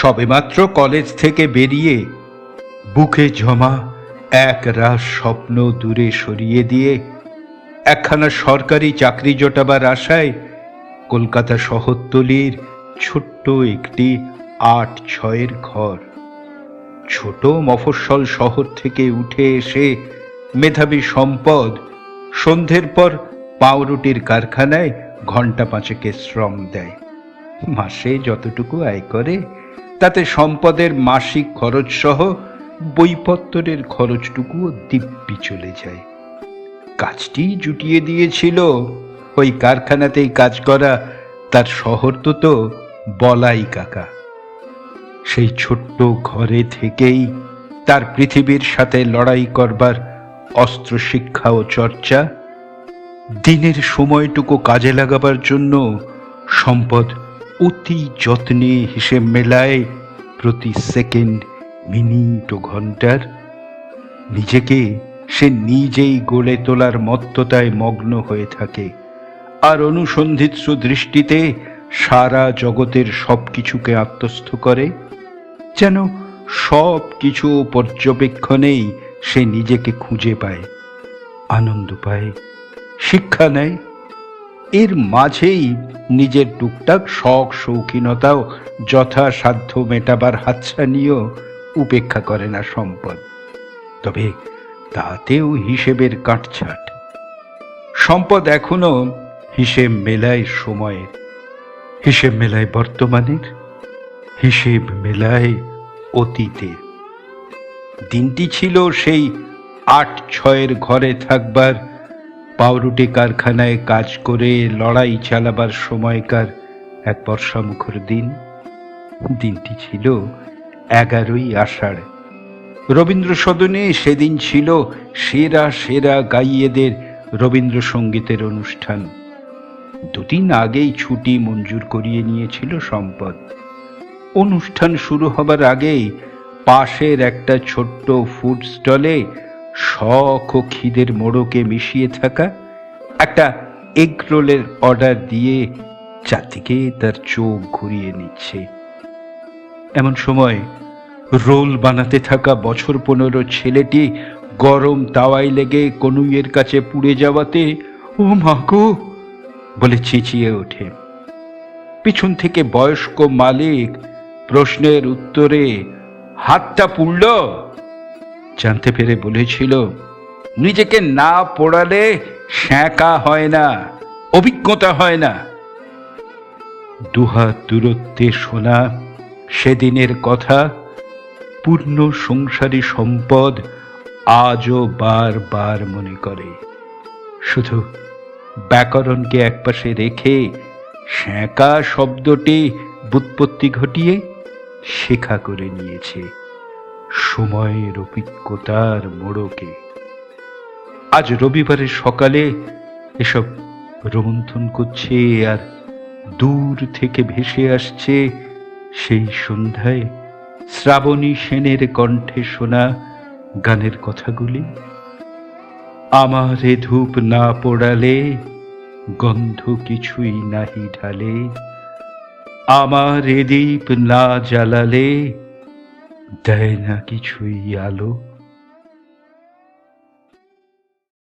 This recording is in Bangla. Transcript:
সবেমাত্র কলেজ থেকে বেরিয়ে বুকে জমা এক রাস স্বপ্ন দূরে সরিয়ে দিয়ে একখানা সরকারি চাকরি জোটাবার আশায় কলকাতা শহরতলির ছোট্ট একটি আট ছয়ের ঘর। ছোট মফস্বল শহর থেকে উঠে এসে মেধাবী সম্পদ সন্ধ্যের পর পাউরুটির কারখানায় ঘণ্টা পাঁচেকে শ্রম দেয়। মাসে যতটুকু আয় করে তাতে সম্পদের মাসিক খরচ সহ বইপত্তরের খরচটুকুও দিব্যি চলে যায়। কাজটি জুটিয়ে দিয়েছিল। ওই কারখানাতেই কাজ করা তার শহর তো তো বলাই কাকা। সেই ছোট্ট ঘরে থেকেই তার পৃথিবীর সাথে লড়াই করবার অস্ত্র শিক্ষা ও চর্চা, দিনের সময়টুকু কাজে লাগাবার জন্য সম্পদ অতি যত্নে হিসেব মেলায় প্রতি সেকেন্ড মিনিট ও ঘণ্টার। নিজেকে সে নিজেই গড়ে তোলার মত্ততায় মগ্ন হয়ে থাকে। আর অনুসন্ধিৎসু দৃষ্টিতে সারা জগতের সব কিছুকে আত্মস্থ করে। যেন সব কিছু পর্যবেক্ষণেই সে নিজেকে খুঁজে পায়, আনন্দ পায়, শিক্ষা নেয়। এর মাঝেই নিজের টুকটাক শখ, শৌখিনতাও যথাসাধ্য মেটাবার হাতছানিও উপেক্ষা করে না সম্পদ। তবে তাতেও হিসেবের কাটছাট। সম্পদ এখনও হিসেব মেলায় সময়ের, হিসেব মেলায় বর্তমানের, হিসেব মেলায় অতীতের। দিনটি ছিল সেই আট, ছয়ের ঘরে থাকবার পাউরুটি কারখানায় কাজ করে লড়াই চালাবার সময়কার এক বর্ষামুখর দিন। দিনটি ছিল এগারোই আষাঢ়। রবীন্দ্র সদনে সেদিন ছিল সেরা সেরা গাইয়েদের রবীন্দ্রসঙ্গীতের অনুষ্ঠান। দুদিন আগেই ছুটি মঞ্জুর করিয়ে নিয়েছিল সম্পদ। অনুষ্ঠান শুরু হবার আগেই পাশের একটা ছোট্ট ফুড স্টলে শখ ও খিদের মোড়কে মিশিয়ে থাকা একটা এগ রোলের অর্ডার দিয়ে চারদিকে তার চোখ ঘুরিয়ে নিচ্ছে। এমন সময় রোল বানাতে থাকা বছর পনেরো ছেলেটি গরম তাওয়ায় লেগে কনুইয়ের কাছে পুড়ে যাওয়াতে, ও মা বলে চেঁচিয়ে ওঠে। পিছন থেকে বয়স্ক মালিক প্রশ্নের উত্তরে, হাতটা পুড়ল? জানতে পেরে বলেছিল, নিজেকে না পড়ালে শ্যাঁকা হয় না, অভিজ্ঞতা হয় না। দুহাত দূরত্বে শোনা সেদিনের কথা, পূর্ণ সংসারী সম্পদ আজও বারবার মনে করে। শুধু ব্যাকরণকে একপাশে রেখে শ্যাঁকা শব্দটি বুৎপত্তি ঘটিয়ে শেখা করে নিয়েছে। সময়ের অভিজ্ঞতার মোড়কে। আজ রবিবারের সকালে এসব রোমন্থন করছে আর দূর থেকে ভেসে আসছে সেই সন্ধ্যায় শ্রাবণী সেনের কণ্ঠে শোনা গানের কথাগুলি। আমার এ ধূপ না পোড়ালে, গন্ধ কিছুই নাহি ঢালে। আমার এ দীপ না জ্বালালে দেয় না কিছুই আলো।